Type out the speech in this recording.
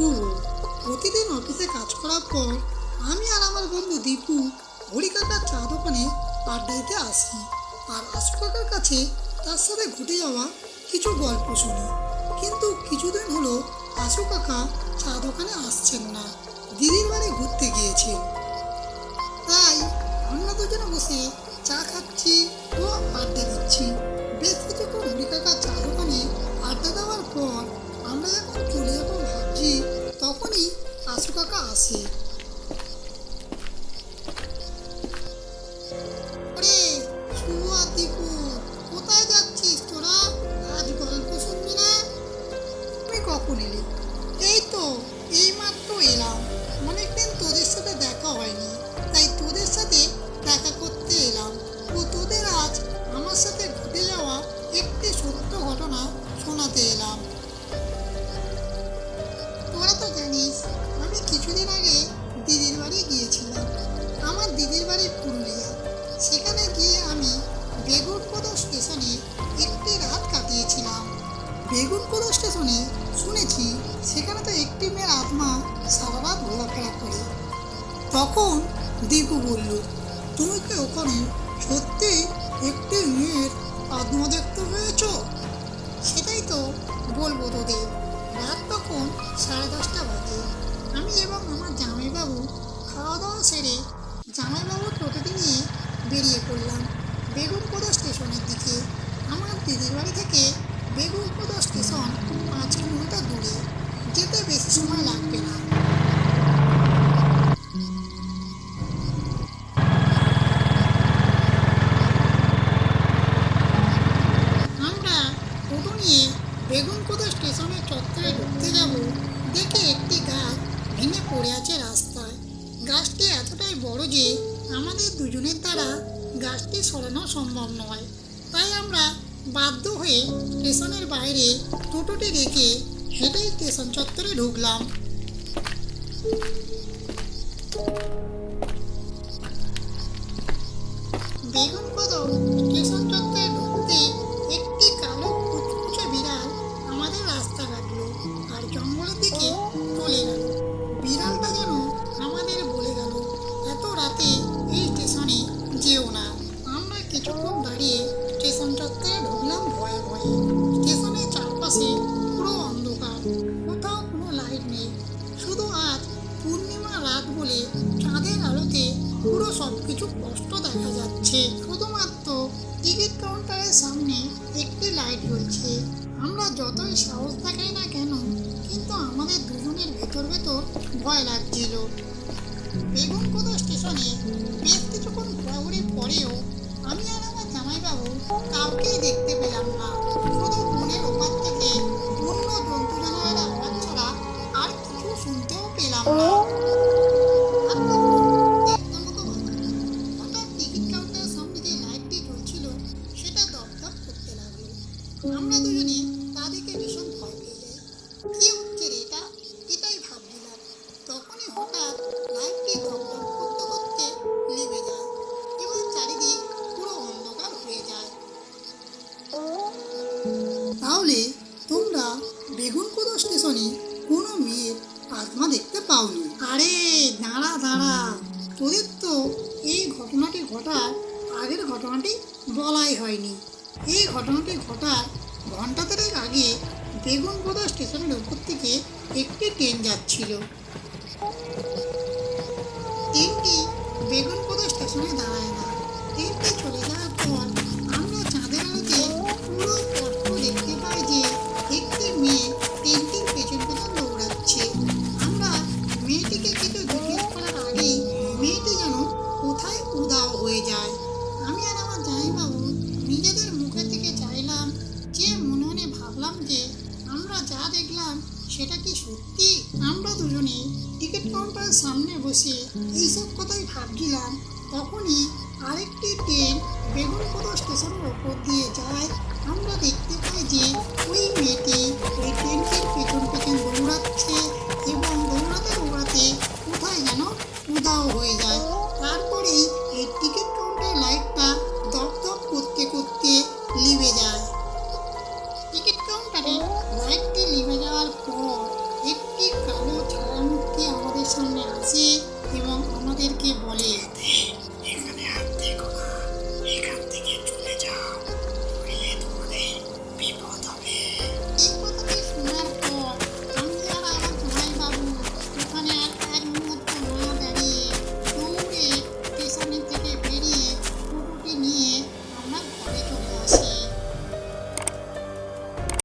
শুরু প্রতিদিন অফিসে কাজ করার পর আমি আর আমার বন্ধু দীপু হরিকাকার চা দোকানে আড্ডাইতে দিতে আসি। আর আশু কাকার কাছে তার সাথে ঘটে যাওয়া কিছু গল্প শুনি। কিন্তু কিছুদিন হলো আশু কাকা চা দোকানে আসছেন না। দিদির বাড়ি ঘুরতে গিয়েছে। তাই আমরা দুজনে বসে চা খাচ্ছি ও আড্ডা দিচ্ছি। বেশ কিছুক্ষণ হরিকাকা চা দোকানে আড্ডা দেওয়ার পর আমরা এখন চলে যাব তখনই আশু কাকা আসে। কোথায় যাচ্ছিস তোরা? আজ তুমি কখন এলি? এই তো তোদের সাথে দেখা হয়নি, তাই তোদের সাথে দেখা করতে এলাম। তোদের আজ আমার সাথে যাওয়া একটি সত্য ঘটনা শোনাতে এলাম। মেয়ের আত্মা সারা রাত ঘোরাফেরা করে। তখন দীপু বলল, তুমি কি ওখানে সত্যি একটি মেয়ের আত্মা দেখতে পেয়েছ? সেটাই তো বলব তোদের। রাত তখন সাড়ে দশটা বাজে। আমি এবং আমার জামাইবাবু খাওয়া দাওয়া সেরে জামাইবাবুর টোটোটি নিয়ে বেরিয়ে পড়লাম বেগুনপোদা স্টেশনের দিকে। আমার দিদির বাড়ি থেকে বেগুনপোদা স্টেশন পাঁচ কিলোমিটার দূরে। যেতে বেশি সময় লাগবে না। আমরা টোটো নিয়ে বেগুনপোদা স্টেশনের চত্বরে ঢুকতে যাব, দেখে একটি গাছ ভেঙে পড়ে আছে রাস্তায়। গাছটি এতটাই বড় যে আমাদের দুজনের দ্বারা গাছটি সরানো সম্ভব নয়। তাই আমরা বাধ্য হয়ে স্টেশনের বাইরে টোটোটি রেখে হেঁটেই স্টেশন চত্বরে ঢুকলাম? বেগুনপদ স্টেশন চত্বরে ঢুকতে একটি কালো কুচকুচে বিড়াল আমাদের রাস্তা কাটলো আর জঙ্গলের দিকে সবকিছু স্পষ্ট দেখা যাচ্ছে। শুধুমাত্র টিকিট কাউন্টারের সামনে একটি লাইট জ্বলছে। আমরা যতই সাহস দেখাই না কেন, কিন্তু আমাদের দুজনের ভেতর ভেতর ভয় লাগছিল। বেগুনকোদা স্টেশনে বেশ কিছুক্ষণ ঘোরাঘুরির পরেও আমি আর আমার জামাইবাবু কাউকেই দেখতে আমরা দুজনে তা দেখে ভীষণ ভয় পেয়ে যাই। কি হচ্ছে এটা? এটাই ভাবছিলাম। তখনই হঠাৎ লাইটটি দপদপ করতে করতে নিভে যায় এবং চারিদিক পুরো অন্ধকার হয়ে যায়। তাহলে তোমরা বেগুনকোদা স্টেশনে কোনো মেয়ের আত্মা দেখতে পাওনি? আরে দাঁড়া দাঁড়া। তোদের তো এই ঘটনাটি ঘটার আগের ঘটনাটি বলাই হয়নি। এই ঘটনাটি ঘটার ঘণ্টা দেড়েক আগে বেগুনকোদা স্টেশনের উপর থেকে একটি ট্রেন যাচ্ছিল। কাউন্টারের সামনে বসে এইসব কথাই ভাবছিলাম। তখনই আরেকটি ট্রেন বেগুনপুরা স্টেশনের ওপর দিয়ে যায়। আমরা দেখতে পাই যে ওই মেয়েটি ওই ট্রেনটির পেছন পেছন দৌড়াচ্ছে এবং দৌড়াতে দৌড়াতে কোথায় যেন উদাও হয়ে যায়। তারপরেই এই টিকিট কাউন্টার লাইটটা দপ দপ করতে করতে নিভে যায়। টিকিট কাউন্টারে লাইটটি নিভে যাওয়ার পর